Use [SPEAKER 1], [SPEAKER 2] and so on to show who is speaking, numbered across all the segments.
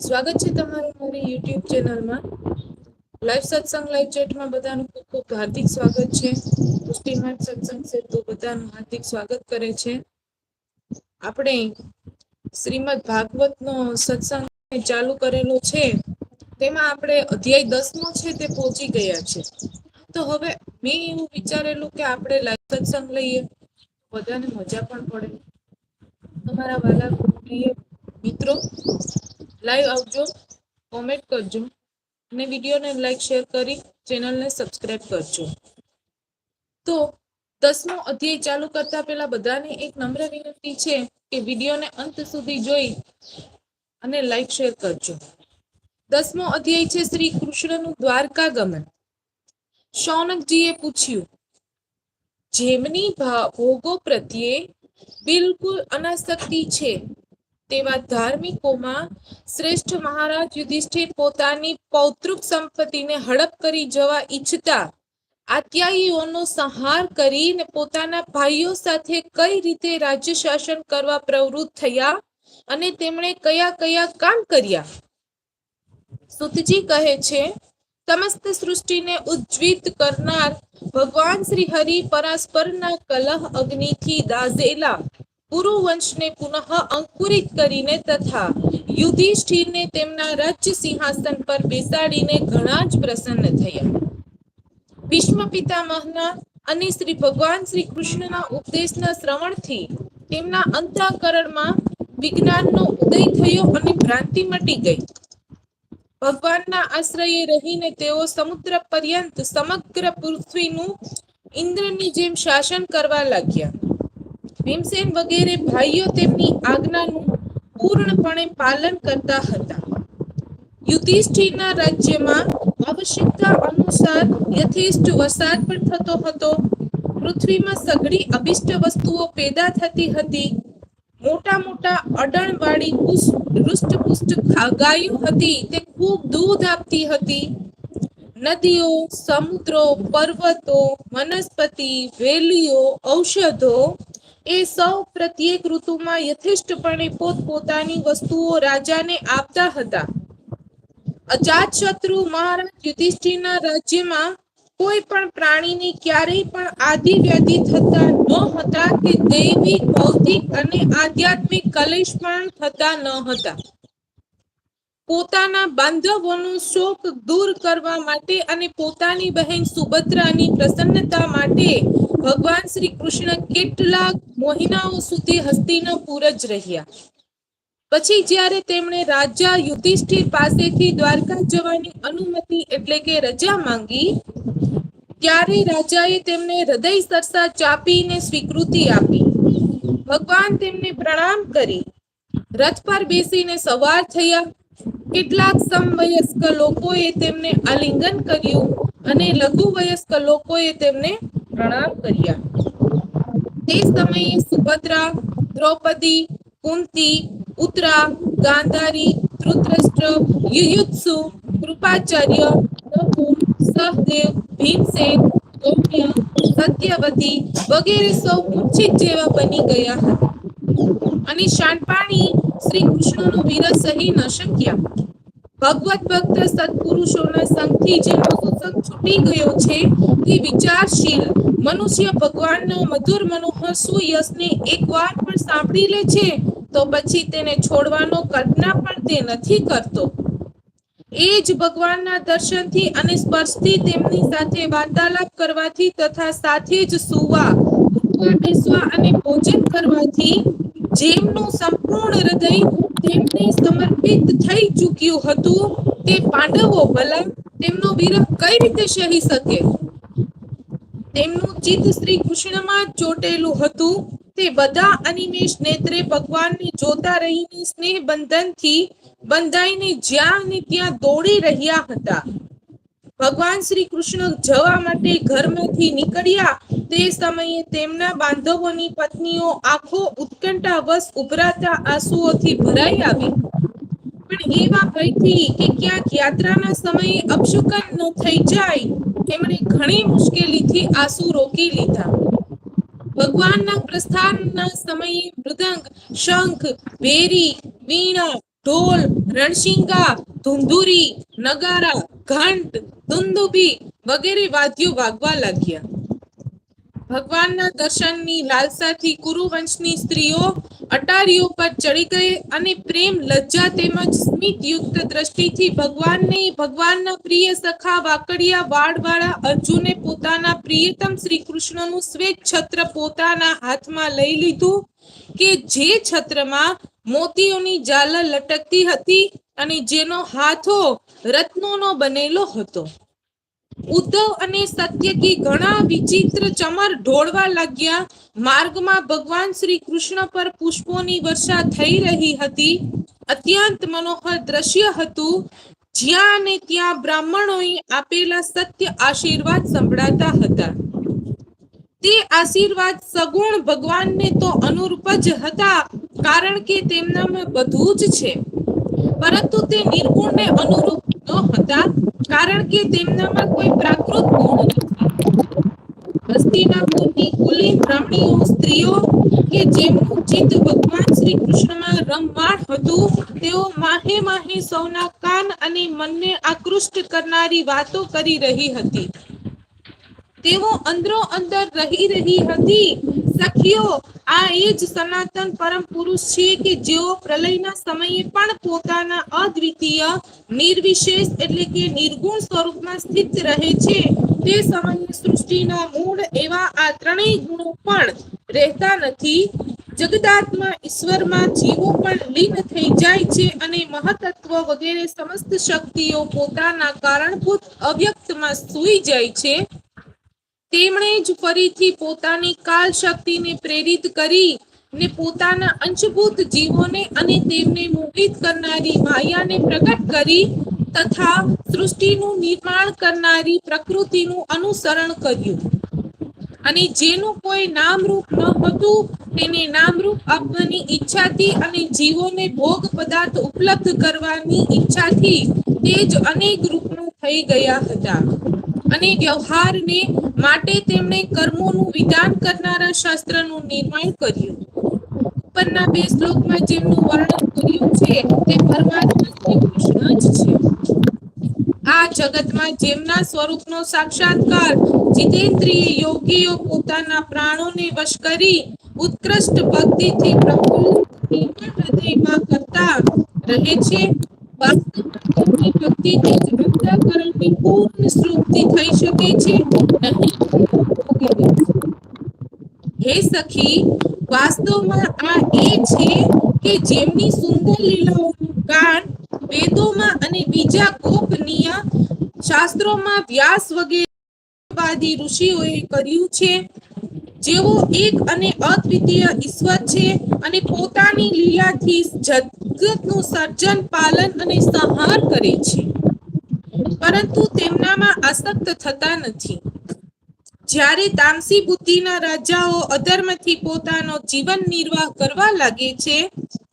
[SPEAKER 1] સ્વાગત છે તમારું મારી યુટ્યુબ ચેનલમાં. લાઈવ સત્સંગ લાઈવ ચેટમાં બધાનું ખૂબ ખૂબ હાર્દિક સ્વાગત છે. પુષ્ટિમાર્ગ સત્સંગ છે તો બધાનું હાર્દિક સ્વાગત કરે છે. આપણે શ્રીમદ ભાગવતનો સત્સંગ ચાલુ કરેલો છે. તેમાં આપણે અધ્યાય દસ નો છે તે પહોંચી ગયા છે. તો હવે મેં એવું વિચારેલું કે આપણે લાઈવ સત્સંગ લઈએ. બધાને મજા પણ પડે. તમારા વાલા પ્રિય મિત્રો, લાઈવ આવજો, કોમેન્ટ કરજો અને વિડીયોને લાઈક, શેર કરી ચેનલને સબસ્ક્રાઇબ કરજો. તો દસમો અધ્યાય ચાલુ કરતા પહેલા બધાને એક નમ્ર વિનંતી છે કે વિડીયોને અંત સુધી જોઈ અને લાઈક, શેર કરજો. દસમો અધ્યાય છે શ્રી કૃષ્ણનું દ્વારકા ગમન શૌનકજીએ પૂછ્યું, જેમની ભોગો પ્રત્યે બિલકુલ અનાસક્તિ છે. તેવા ધાર્મિકોમાં શ્રેષ્ઠ મહારાજ યુધિષ્ઠિર પોતાની પૌતૃક સંપત્તિને હડપ કરી જવા ઈચ્છતા આત્યાયીઓનો સંહાર કરીને પોતાના ભાઈઓ સાથે કઈ રીતે રાજ્ય શાસન કરવા પ્રવૃત્ત થયા અને તેમણે કયા કયા કામ કર્યા? સુતજી કહે છે સમસ્ત સૃષ્ટિને ઉજ્જવિત કરનાર ભગવાન શ્રી હરિ પરસ્પરના કલહ અગ્નિથી દાઝેલા પુરુવંશને પુનઃ અંકુરિત કરીને તથા યુધિષ્ઠિરને તેમના રજ સિંહાસન પર બેસાડીને ઘણા જ પ્રસન્ન થયા. ભીષ્મ પિતામહના અને શ્રી ભગવાન શ્રી કૃષ્ણના ઉપદેશના શ્રવણથી તેમના અંતઃકરણમાં વિજ્ઞાનનો ઉદય થયો અને ભ્રાંતિ મટી ગઈ. ભગવાનના આશ્રયે રહીને તેઓ સમુદ્ર પર્યંત સમગ્ર પૃથ્વીનું ઇન્દ્રની જેમ શાસન કરવા લાગ્યા. ભીમસેન વગેરે ભાઈઓ તેમની આજ્ઞાનું પૂર્ણપણે પાલન કરતા હતા. યુધિષ્ઠિરના રાજ્યમાં આવશ્યકતા અનુસાર યથેષ્ટ વરસાદ પણ થતો હતો. પૃથ્વીમાં સઘળી અભિષ્ટ વસ્તુઓ પેદા થતી હતી. મોટા મોટા અડણવાળી રુષ્ટપુષ્ટ ગાયો હતી, તે ખૂબ દૂધ આપતી હતી. નદીઓ, સમુદ્રો, પર્વતો, વનસ્પતિ, વેલીઓ, ઔષધો, એ સૌ પ્રત્યેક ઋતુમાં યથેષ્ટપણે પોતપોતાની વસ્તુઓ રાજાને આપતા હતા. અજાત શત્રુ મહારાજ યુધિષ્ઠિરના રાજ્યમાં કોઈ પણ પ્રાણીને ક્યારેય પણ આદિ વ્યાધિ થતા ન હતા કે દૈવી ભૌતિક અને આધ્યાત્મિક કલેશ પણ થતા ન હતા. પોતાના બાંધવોનો શોક દૂર કરવા માટે અને પોતાની બહેન સુભદ્રાની પ્રસન્નતા માટે ભગવાન શ્રી કૃષ્ણ કેટલાક મહિનાઓ સુધી હસ્તિનાપુર જ રહ્યા. પછી જ્યારે તેમણે રાજા યુધિષ્ઠિર પાસેથી દ્વારકા જવાની અનુમતિ એટલે કે રજા માંગી, ત્યારે રાજાએ તેમને હૃદય સરસા ચાપીને સ્વીકૃતિ આપી. ભગવાન તેમને પ્રણામ કરી. રથ પર બેસીને સવાર થયા. કેટલાક સમવયસ્ક લોકોએ તેમને આલિંગન કર્યું અને લઘુ વયસ્ક લોકોએ તેમને પ્રણામ કર્યા. તે સમયે સુભદ્રા, દ્રૌપદી, કુંતી ઉત્તરા, ગાંધારી, ધૃતરાષ્ટ્ર, યુયુત્સુ, કૃપાચાર્ય નકુલ સહદેવ, ભીમસેન ગૌમ્ય સત્યવતી વગેરે સૌ મૂર્છિત જેવા બની ગયા હતા. અને શાનપાણી શ્રી કૃષ્ણનો વિરસ સહી ન શક્યા. ભગવત ભક્ત સત્પુરુષોના સંગથી જેનો સત્સંગ છૂટી ગયો છે, તે વિચારશીલ મનુષ્ય ભગવાનના મધુર મનોહર સુયસને એકવાર પણ સાંભળી લે છે તો પછી તેને છોડવાનો કલ્પના પણ તે નથી કરતો. એ જ ભગવાનના દર્શનથી અને સ્પર્શથી તેમની સાથે વાર્તાલાપ કરવાથી તથા સાથે જ સુવા બેસવા અને ભોજન કરવાથી જેમનું સંપૂર્ણ હૃદય તેમને સમર્પિત થઈ ચૂક્યું હતું, તે પાંડવો ભલા તેમનો વિરહ કઈ રીતે સહી શકે? તેમનું ચિત્ત શ્રી કૃષ્ણમાં ચોટેલું હતું. તે બધા અનિમેષ નેત્રે ભગવાનને જોતા રહીને સ્નેહ બંધનથી બંધાઈને જ્યાં ને ત્યાં દોડી રહ્યા હતા. ભગવાન શ્રી કૃષ્ણ જવા માટે ઘરમાંથી નીકળ્યા તે સમયે તેમના બાંધવોની પત્નીઓ આખો ઉત્કંઠાવશ ઉભરાતા આંસુઓથી ભરાઈ આવી. પણ એવા ભયથી કે ક્યાંક યાત્રાના સમયે અપશુકન ન થઈ જાય, એમણે ઘણી મુશ્કેલીથી આંસુ રોકી લીધા. ભગવાનના પ્રસ્થાનના સમયે મૃદંગ, શંખ ભેરી વીણા, ઢોલ, રણશિંગા, ધુંધુરી, નગારા, ઘંટ દુંદુબી વગેરે વાદ્યો વાગવા લાગ્યા. ભગવાનના દર્શનની લાલસાથી કુરુવંશની સ્ત્રીઓ અટારીઓ પર ચડી ગઈ અને પ્રેમ, લજ્જા તેમજ સ્મિતયુક્ત દ્રષ્ટિથી ભગવાનને, ભગવાનના પ્રિય સખા વાકડિયા વાળવાળા અર્જુને પોતાના પ્રિયતમ શ્રી કૃષ્ણનું શ્વેત છત્ર પોતાના હાથમાં લઈ લીધું કે જે છત્રમાં મોતીઓની ઝાલર લટકતી હતી અને જેનો હાથો રત્નોનો બનેલો હતો. ઉદ્ધવ અને સત્યકી ઘણા વિચિત્ર ચમર ઢોળવા લાગ્યા. માર્ગમાં ભગવાન શ્રી કૃષ્ણ પર પુષ્પોની વર્ષા થઈ રહી હતી. અત્યંત મનોહર દ્રશ્ય હતું. જ્યાં અને ત્યાં બ્રાહ્મણોએ આપેલા સત્ય આશીર્વાદ સંભળાતા હતા. તે આશીર્વાદ સગુણ ભગવાનને તો અનુરૂપ જ હતા, કારણ કે તેમનામાં બધું જ છે. પરંતુ તે નિર્ગુણને અનુરૂપ ન હતા. કારણ કે તેમનામાં કોઈ પ્રાકૃત ગુણ નથી હસ્તિનાપુરની કુલીન રમણીઓ સ્ત્રીઓ કે જેમનું ચિત્ત ભગવાન શ્રી કૃષ્ણમાં રમમાણ હતું, તેઓ માહે માહે સૌના કાન અને મનને આકૃષ્ટ કરનારી વાતો કરી રહી હતી. તેઓ અંદરો અંદર રહી રહી હતી. સખીઓ, આ એ જ સનાતન પરમ પુરુષ છે કે જેઓ પ્રલયના સમયે પણ પોતાના અદ્વિતીય, નિર્વિશેષ એટલે કે નિર્ગુણ સ્વરૂપમાં સ્થિત રહે છે. તે સમયે સૃષ્ટિના મૂળ એવા આ ત્રણેય ગુણો પણ રહેતા નથી. જગદાત્મા ઈશ્વરમાં જીવો પણ લીન થઈ જાય છે અને મહતત્વ વગેરે સમસ્ત શક્તિઓ પોતાના કારણભૂત અવ્યક્તમાં સૂઈ જાય છે. તેમણે જ ફરીથી પોતાની કાલ શક્તિને પ્રેરિત કરી ને પોતાના અંશભૂત જીવોને અને તેમને મોહિત કરનારી માયાને પ્રગટ કરી તથા સૃષ્ટિનું નિર્માણ કરનારી પ્રકૃતિનું અનુસરણ કર્યું. અને જેનું કોઈ નામરૂપ ન હતું, તેને નામરૂપ આપવાની ઈચ્છાથી અને જીવોને ભોગ પદાર્થ ઉપલબ્ધ કરવાની ઈચ્છાથી તે જ અનેક રૂપનું થઈ ગયા હતા. અને વ્યવહારને માટે તેમણે કર્મોનું વિધાન કરનારા શાસ્ત્રનું નિર્માણ કર્યું. ઉપરના બે શ્લોકમાં જેમનું વર્ણન કર્યું છે, તે પરમાત્મા શ્રી કૃષ્ણ જ છે. આ જગતમાં જેમના સ્વરૂપનો સાક્ષાત્કાર જીતેન્દ્રિય યોગીઓ પોતાના પ્રાણોને વશ કરી ઉત્કૃષ્ટ ભક્તિથી પ્રફુલ્લિત હૃદયમાં કરતા રહે છે ભક્તિથી જ. અંતઃકરણની પૂર્ણ તૃપ્તિ થઈ શકે છે. હે સખી, વાસ્તવમાં આ એ છે કે જેમની સુંદર લીલાઓનું ગાન વેદોમાં અને બીજા ગોપનીય શાસ્ત્રોમાં વ્યાસ વગેરે ઋષિઓએ કર્યું છે. જેઓ એક અને અદ્વિતીય ઈશ્વર છે અને પોતાની લીલાથી જગતનું સર્જન, પાલન અને સંહાર કરે છે. પરંતુ તેમનામાં આસક્ત થતા નથી. જ્યારે તામસી બુદ્ધિના રાજાઓ અધર્મથી પોતાનો જીવન નિર્વાહ કરવા લાગે છે,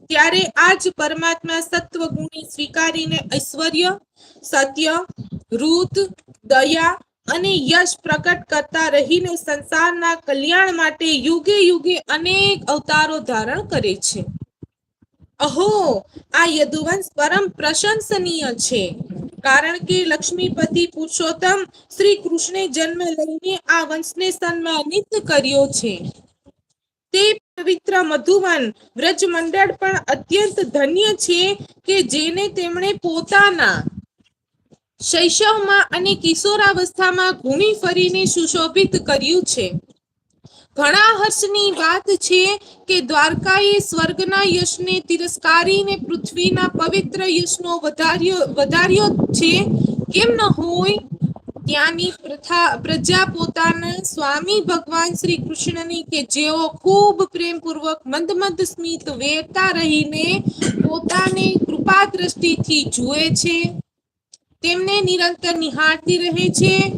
[SPEAKER 1] ત્યારે આજ પરમાત્મા સત્વગુણી સ્વીકારીને ઐશ્વર્ય, સત્ય રૂત દયા અને યશ પ્રકટ કરતા રહીને સંસારના કલ્યાણ માટે યુગે યુગે અનેક અવતારો ધારણ કરે છે. અહો, આ યદુવંશ પરમ પ્રશંસનીય છે. કારણ કે લક્ષ્મીપતિ પુરુષોત્તમ શ્રી કૃષ્ણે જન્મ લઈને આ વંશને સન્માનિત કર્યો છે. તે પવિત્ર મધુવન વ્રજ મંડળ પણ અત્યંત ધન્ય છે કે જેને તેમણે પોતાના શૈશવમાં અને કિશોરાવસ્થામાં ઘૂણી ફરીને સુશોભિત કર્યું છે. ઘણા હર્ષની વાત છે કે દ્વારકાએ સ્વર્ગના યશને તિરસ્કારીને પૃથ્વીના પવિત્ર યશનો વધાર્યો વધાર્યો છે. કેમ ન હોય? ત્યાંની પ્રથા, પ્રજા પોતાના સ્વામી ભગવાન શ્રી કૃષ્ણની કે જેઓ ખૂબ પ્રેમપૂર્વક, મંદ મંદ સ્મિત વેરતા રહીને પોતાને કૃપા દ્રષ્ટિથી જુએ છે. તેમને નિરંતર નિહાળતી રહે છે.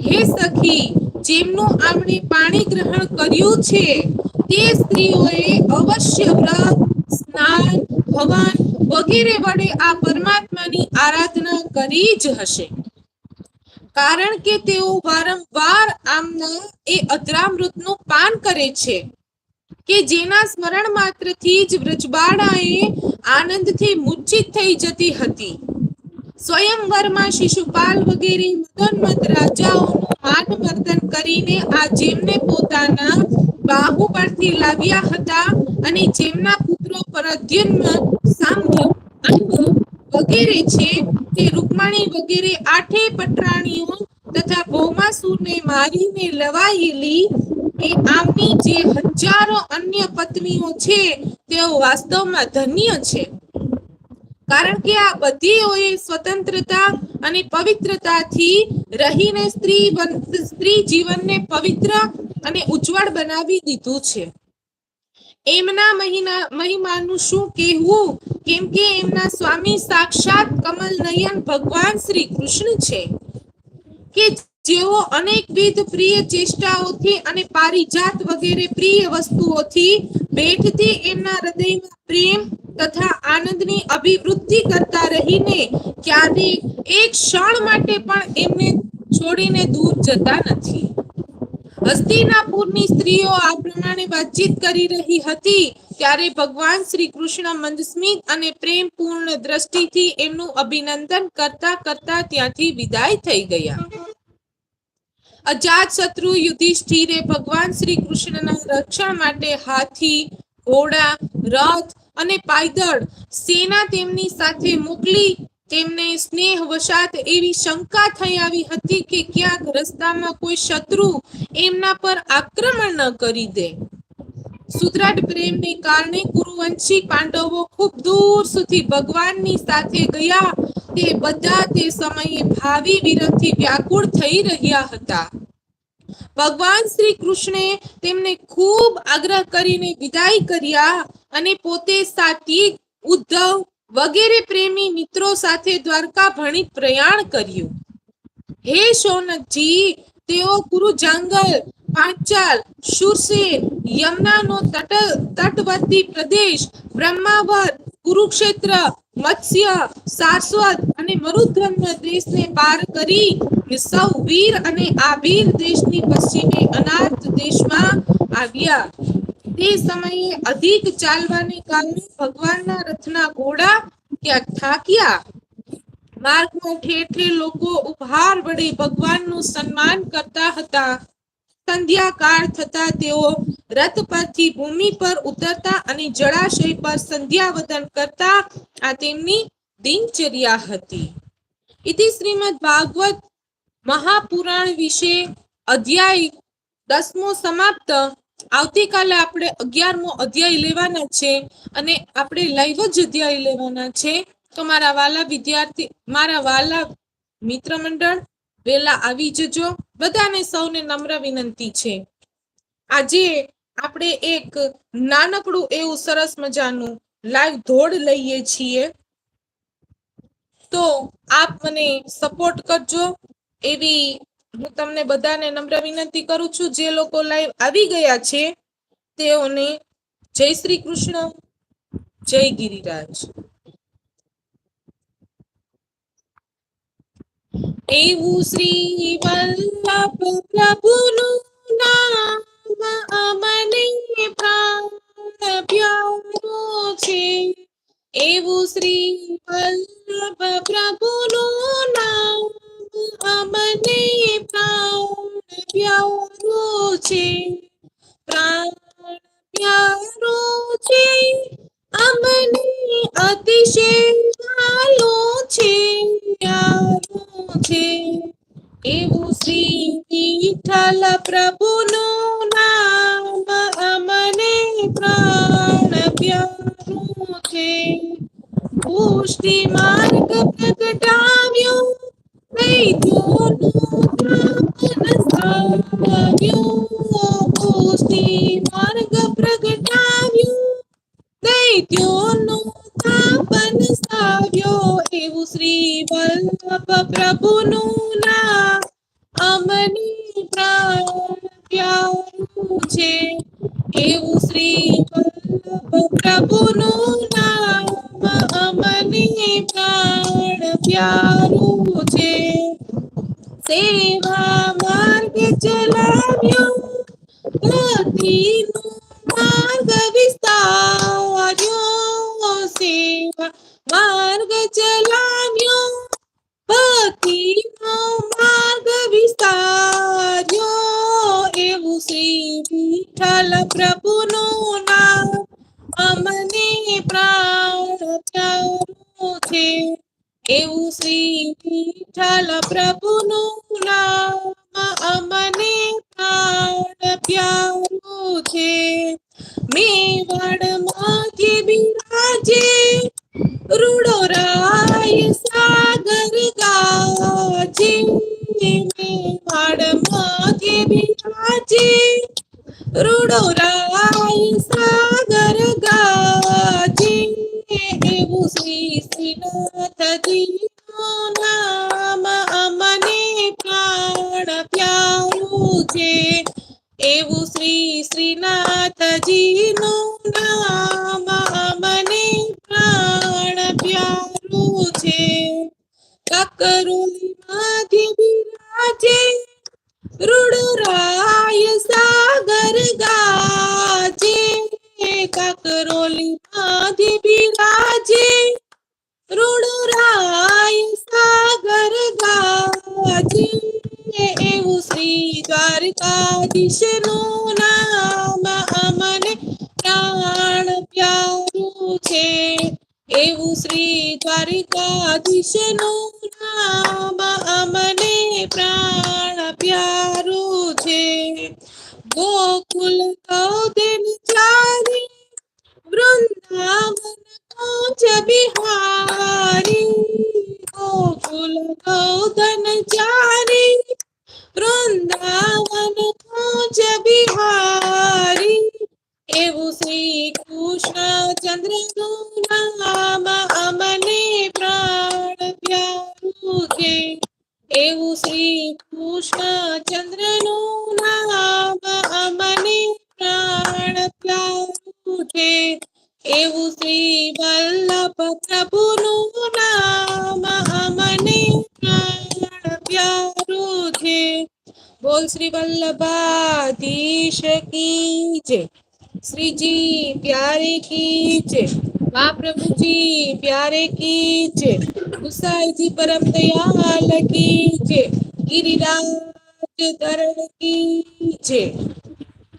[SPEAKER 1] હે સખી જેમનું આપણે પાણી ગ્રહણ કર્યું છે, તે સ્ત્રીઓએ અવશ્ય વ્રત, સ્નાન હવન વગેરે વડે આ પરમાત્માની આરાધના કરી જ હશે. કારણ કે તેઓ વારંવાર આમના એ અધરામૃતનું પાન કરે છે, કે જેના સ્મરણ માત્રથી જ વ્રજબાળાએ આનંદથી મૂર્છિત થઈ જતી હતી. સ્વયંવરમાં શિશુપાલ વગેરે મદનમત રાજાઓનું માનવર્ધન કરીને આ જેમને પોતાના બાહુ પરથી લાવ્યા હતા અને જેમના પુત્રો પરદ્યુમ્ન સામ્ય અંગ વગેરે છે તે રૂકમણી વગેરે આઠે પટરાણીઓ તથા ભૌમાસુરને મારીને લવાયેલી એ આમની જે હજારો અન્ય પત્નીઓ છે, તેઓ વાસ્તવમાં ધન્ય છે. કારણ કે આ બધી સ્વતંત્રતા અને પવિત્રતાથી રહીને સ્ત્રી સ્ત્રી જીવનને પવિત્ર અને ઉજ્જવળ બનાવી દીધું છે. એમના મહિના, મહિમાનું શું કહેવું? કેમ કે એમના સ્વામી સાક્ષાત કમલ નયન ભગવાન શ્રી કૃષ્ણ છે. કે જેઓ અનેકવિધ પ્રિય ચેષ્ટાઓથી અને પારિજાત વગેરે પ્રિય વસ્તુઓથી બેઠથી એમના હૃદયમાં પ્રેમ તથા આનંદની અભિવૃદ્ધિ કરતા રહીને ક્યારેક એક ક્ષણ માટે પણ એમને છોડીને દૂર જતા નથી. હસ્તિનાપુરની સ્ત્રીઓ આ પ્રમાણે વાતચીત કરી રહી હતી ત્યારે ભગવાન શ્રી કૃષ્ણ મંદસ્મિત અને પ્રેમપૂર્ણ દ્રષ્ટિથી એમનું અભિનંદન કરતા કરતા ત્યાંથી વિદાય થઈ ગયા. અજાત શત્રુ યુધિષ્ઠિરે ભગવાન શ્રી કૃષ્ણના રક્ષણ માટે હાથી, ઘોડા, રથ અને પાયદળ સેના તેમની સાથે મોકલી તેમને સ્નેહ વશાત એવી શંકા થઈ આવી હતી કે ક્યાંક રસ્તામાં કોઈ શત્રુ એમના પર આક્રમણ ન કરી દે. સુદ્રઢ પ્રેમને કારણે કુરુવંશી પાંડવો ખૂબ દૂર સુધી ભગવાનની સાથે ગયા. તે બધા તે સમયે ભાવિ વિરહથી વ્યાકુળ થઈ રહ્યા હતા. ભગવાન શ્રી કૃષ્ણે તેમને ખૂબ આગ્રહ કરીને વિદાય કર્યા અને પોતે સાત્વિક ઉદ્ધવ વગેરે પ્રેમી મિત્રો સાથે દ્વારકા ભણી પ્રયાણ કર્યું. હે શૌનકજી, તેઓ ગુરુ જાંગલ, પાંચાલ શુરસેન યમુનાનો તટ, તટવર્તી પ્રદેશ, બ્રહ્માવર, કુરુક્ષેત્ર મત્સ્ય સારસ્વત અને મરુદ્ગમ્ય દેશને પાર કરી સૌ વીર અને આબીર દેશની પશ્ચિમે અનાથ દેશમાં આવ્યા. તે સમયે અધિક ચાલવાને કારણે ભગવાનના રથના ઘોડા ક્યાંક થાક્યા. માર્ગમાં ઠેર ઠેર લોકો ઉપહાર વડે ભગવાનનું સન્માન કરતા હતા. સંધ્યાકાળ થતા તેઓ રથ પરથી ભૂમિ પર ઉતરતા અને જળાશય પર સંધ્યાવદન કરતા આ તેમની દિનચર્યા હતી. ઇતિ શ્રીમદ ભાગવત મહાપુરાણ વિશે અધ્યાય દસમો સમાપ્ત. આવતીકાલે આપણે અગિયારમો અધ્યાય લેવાના છે અને આપણે લાઈવ જ અધ્યાય લેવાના છે. તો મારા વાલા વિદ્યાર્થી, મારા વાલા મિત્ર મંડળ વેલા આવી જજો. બધાને સૌને નમ્ર વિનંતી છે. આજે આપણે એક નાનકડું એવું સરસ મજાનું લાઈવ ધોડ લઈએ છીએ. તો આપ મને સપોર્ટ કરજો. એવી હું તમને બધાને નમ્ર વિનંતી કરું છું. જે લોકો લાઈવ આવી ગયા છે, તેઓને જય શ્રી કૃષ્ણ, જય ગિરિરાજ. એવું શ્રી વલ્લભ પ્રભુનું નામ અમને પ્રાણ પ્યારો છે. એવું શ્રી વલ્લભ પ્રભુનું પુષ્ટિ માર્ગ પ્રગટાવ્યો દૈત્યોનું તાપન સ્થાવ્યો એવું શ્રી વલ્લભ પ્રભુનું વલ્લભ પ્રભુનું નામ અમને પ્રાણ પ્યારું એવું શ્રી વિઠ્ઠલ પ્રભુનું નામ અમને પ્રાણ પ્યારું છે. મેવાડમાંથી બિરાજે રૂડો રાય સાગર ગાજે. મેવાડમાંથી બિરાજે રૂડો રાય સાગર ગાજે. એવું શ્રી શ્રીનાથજીનું નામ અમને પ્રાણ પ્યારું છે. એવું દ્વારકાધીશનું નામ અમને પ્રાણ શ્રી કી જય. શ્રીજી, પ્યારે કી જય. મહાપ્રભુજી પ્યારે કી જય. ગુસાઈજી પરમ દયાલ કી જય. ગિરિરાજ ધરણ કી જય.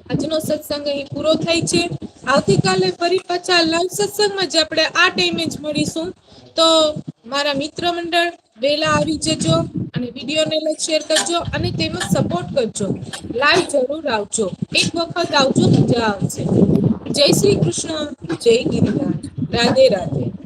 [SPEAKER 1] આજનો સત્સંગ અહીં પૂરો થાય છે. આવતીકાલે ફરી પાછા લાઈવ સત્સંગમાં જ આપણે આ ટાઈમે જ મળીશું. તો મારા મિત્ર મંડળ વેલા આવી જજો. અને વિડીયોને લાઈક શેર કરજો અને તેમજ સપોર્ટ કરજો. લાઈવ જરૂર આવજો. એક વખત આવજો, મજા આવશે. જય શ્રી કૃષ્ણ. જય ગિરિરાજ. રાધે રાધે.